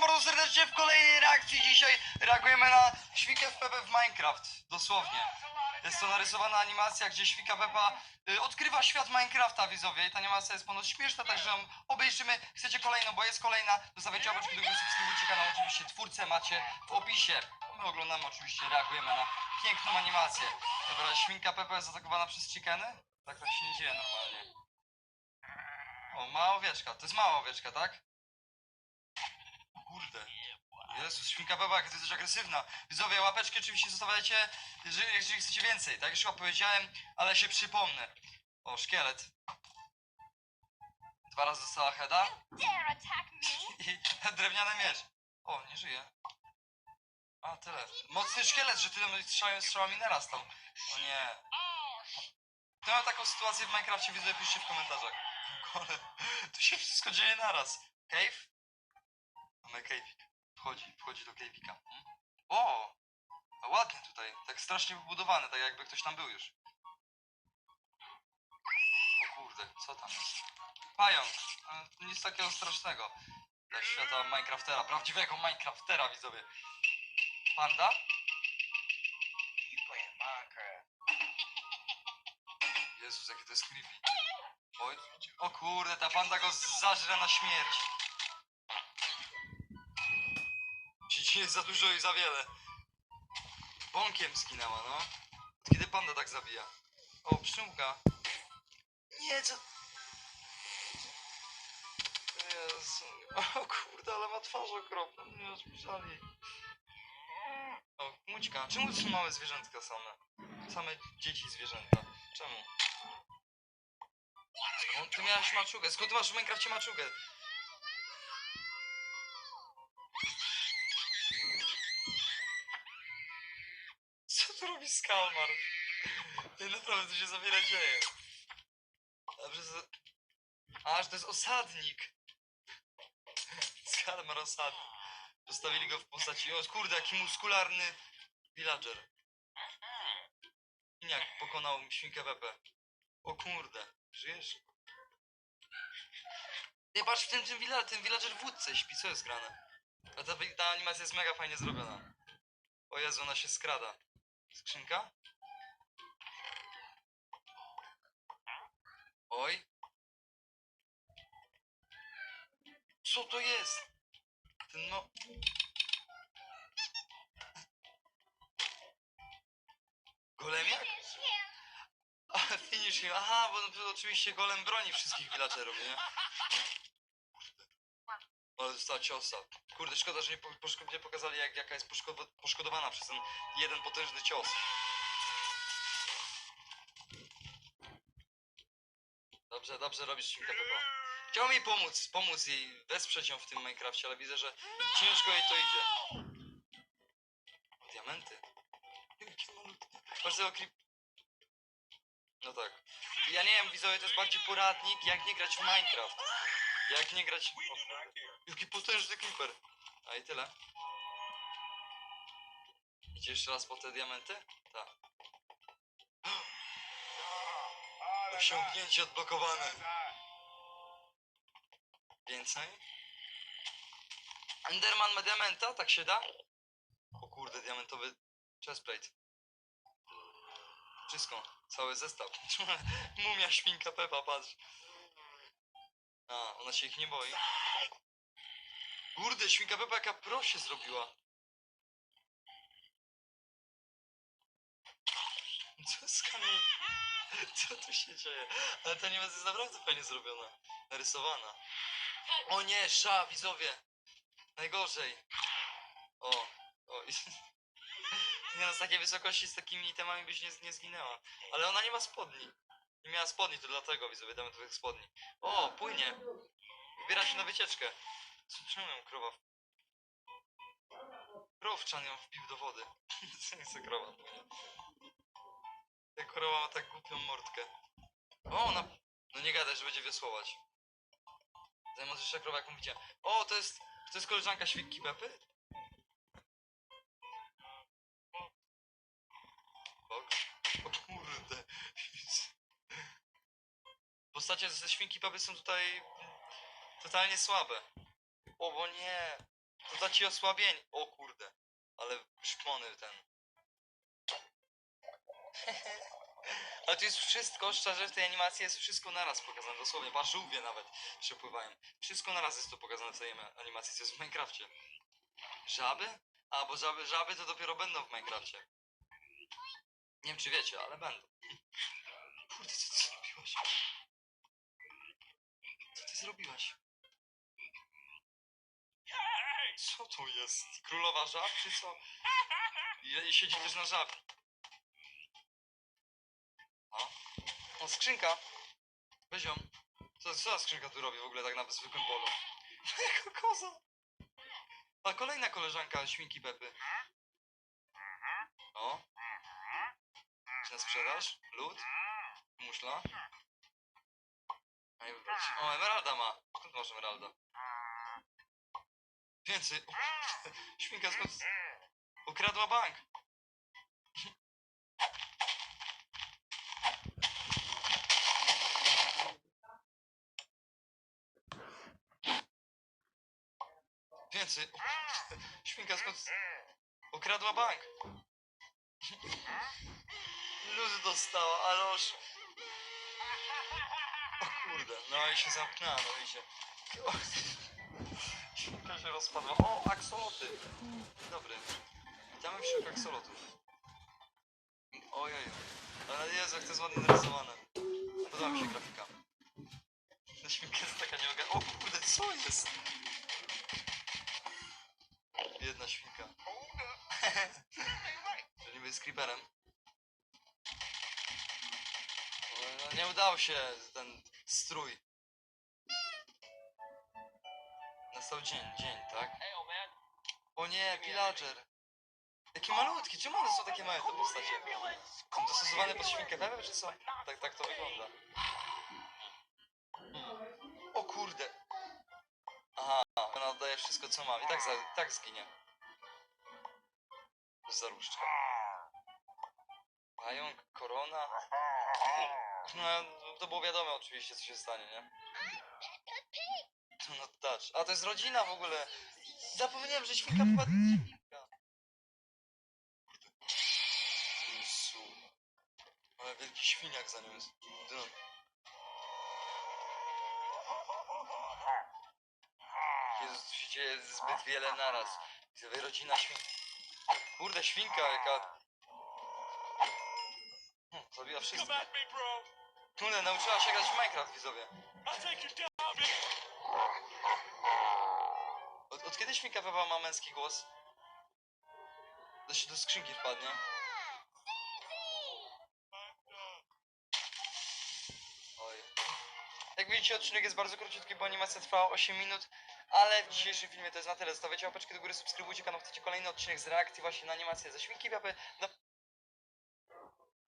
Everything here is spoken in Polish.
Witam bardzo serdecznie w kolejnej reakcji. Dzisiaj reagujemy na Świkę w Pepe w Minecraft. Dosłownie. Jest to narysowana animacja, gdzie Świka Pepa y, odkrywa świat Minecrafta, widzowie. I ta animacja jest ponoć śmieszna, także ją obejrzymy. Chcecie kolejną, bo jest kolejna. Zostawiajcie łapeczki do góry, subskrybujcie kanał. Oczywiście twórcę macie w opisie. My oglądamy, oczywiście reagujemy na piękną animację. Dobra, Świnka Pepa jest zaatakowana przez chickeny? Tak, tak się nie dzieje normalnie. O, mała owieczka. To jest mała owieczka, tak? Kurde. Jezus, świnka jak ty jesteś agresywna. Widzowie, łapeczki oczywiście zostawiajcie, jeżeli, jeżeli chcecie więcej. Tak już chyba powiedziałem, ale się przypomnę. O, szkielet. Dwa razy dostała heada dare attack me! i drewniany miecz. O, nie żyje. A, tyle. Mocny szkielet, że tyle strzałami, strzałami naraz tam. O nie. Kto miał taką sytuację w Minecrafcie, widzę, piszcie w komentarzach. Ale tu się wszystko dzieje naraz. Cave? Mamy cave'ik. Wchodzi, wchodzi do cave'ika. Hmm? O! A ładnie tutaj. Tak strasznie wybudowane, tak jakby ktoś tam był już. O kurde, co tam jest? Pająk. E, Nic takiego strasznego. Dla świata Minecraftera. Prawdziwego Minecraftera, widzowie. Panda? Jezus, jakie to jest creepy. Oj. O kurde, ta panda go zażre na śmierć. Się jest za dużo i za wiele. Bąkiem zginęła, no. Od kiedy panda tak zabija? O, pszczółka. Nie, co... Jezu. O kurde, ale ma twarz okropną. Nie, aż mi żali. O, mućka. Czemu są małe zwierzątka same? Same dzieci zwierzęta. Czemu? Skąd ty miałeś maczugę? Skąd masz w Minecrafcie maczugę? Co robi Skalmar? Nie, naprawdę, to się za wiele dzieje. Dobrze. Aż to jest osadnik. Skalmar osadnik. Zostawili go w postaci... O kurde, jaki muskularny villager. Jak pokonał świnkę Pepe. O kurde, żyjesz? Nie patrz, w tym, tym, villa, ten villager w łódce śpi, co jest grane? A ta, ta animacja jest mega fajnie zrobiona. O Jezu, ona się skrada. Skrzynka? Oj. Co to jest? Ten no... Golemiak? Finish him! Aha, bo no, oczywiście golem broni wszystkich villagerów, nie? Ale dostała ciosa. Kurde, szkoda, że nie, poszko- nie pokazali jak, jaka jest poszkodo, poszkodowana przez ten jeden potężny cios. Dobrze, dobrze robisz Świnka Pepa. Chciał mi pomóc, pomóc jej, wesprzeć ją w tym Minecrafcie, ale widzę, że ciężko jej to idzie. Diamenty. Jakie malutkie. Patrz tego klip... No tak. Ja nie wiem, widzowie, to jest bardziej poradnik, jak nie grać w Minecraft. Jak nie grać... Jaki potężny creeper. A i tyle. Idzie jeszcze raz po te diamenty? Tak. Osiągnięcie odblokowane. Więcej? Enderman ma diamenta? Tak się da? O kurde, diamentowy chestplate. Wszystko, cały zestaw. Mumia świnka Pepa, patrz. A, ona się ich nie boi. Kurde, świnka Pepa jaka pro się zrobiła. Co z kamień? Co tu się dzieje? Ale ta animacja jest naprawdę fajnie zrobiona. Narysowana. O nie, sza, widzowie. Najgorzej. O, o. Nie no, z takiej wysokości z takimi itemami byś nie, nie zginęła. Ale ona nie ma spodni. Nie miała spodni, to dlatego widzowie damy tych spodni. O, płynie. Wybiera się na wycieczkę. Co, czemu ją krowa... w- Krowczan ją wbił do wody. Co nie chce krowa. Ta krowa ma tak głupią mordkę. O, ona... No nie gadaj, że będzie wiosłować. Najmądrzejsza krowa jaką widziałem. O, to jest... To jest koleżanka świnki Pepy? O, o kurde. Postacie ze świnki Pepy są tutaj totalnie słabe. O, bo nie. To da ci osłabienie. O kurde. Ale szpony ten. Ale tu jest wszystko, szczerze, w tej animacji jest wszystko naraz pokazane, dosłownie, patrz, żółwie nawet przepływają. Wszystko naraz jest to pokazane w tej animacji, co jest w Minecrafcie. Żaby? A, bo żaby, żaby to dopiero będą w Minecrafcie. Nie wiem, czy wiecie, ale będą. Kurde, co ty zrobiłaś? Co ty zrobiłaś? Co to jest? Królowa żab, czy co? I, i siedzi też na żabie. O, o skrzynka. Weź ją. Co, co ta skrzynka tu robi w ogóle tak na zwykłym polu? Jako koza. A kolejna koleżanka świnki Pepy. O. Czy na sprzedaż? Lód? Muszla? A nie wybrać. O, emeralda ma. Skąd masz emeralda? Więcej. O. Świnka skąd... Ukradła bank. Więcej. O. Świnka skąd... Ukradła bank. Luz dostała, ale już... Kurde, no i się zamknęła, no i się... Świnka się rozpadła. O, aksoloty. Dobry. Witamy wśród aksolotów. Ojej. Ale Jezu, jak to jest ładnie narysowane. Podoba mi się grafika. Ta świnka jest taka nieoga... O kurde, co jest? Biedna świnka. Niby jest creeperem. No, nie udało się ten strój. Nastał dzień, dzień, tak? O nie, pillager. Jaki malutki, czemu one są takie małe te postacie? Są dostosowane pod świnkę Pepę, czy co? Tak, tak to wygląda. Hmm. O kurde. Aha, ona oddaje wszystko co ma i tak, za, tak zginie. Zaruszczka. Pająk, korona. No, to było wiadomo oczywiście co się stanie, nie? No touch. A to jest rodzina w ogóle. Zapomniałem, że świnka wpadła. Świnka. Jezu. Ale wielki świniak za nią jest. Dun. Jezus, tu się dzieje zbyt wiele naraz. Rodzina świn... Kurde, świnka jaka... Zrobiła wszystko. Kurde, nauczyła się grać w Minecraft, widzowie. Od, od kiedy świnka Pepa ma męski głos? To się do skrzynki wpadnie. Oj. Jak widzicie, odcinek jest bardzo króciutki, bo animacja trwała 8 minut. Ale w dzisiejszym filmie to jest na tyle. Zostawiajcie łapeczkę do góry, subskrybujcie kanał, chcecie kolejny odcinek z reakcji właśnie na animację ze Świnki Pepy. Do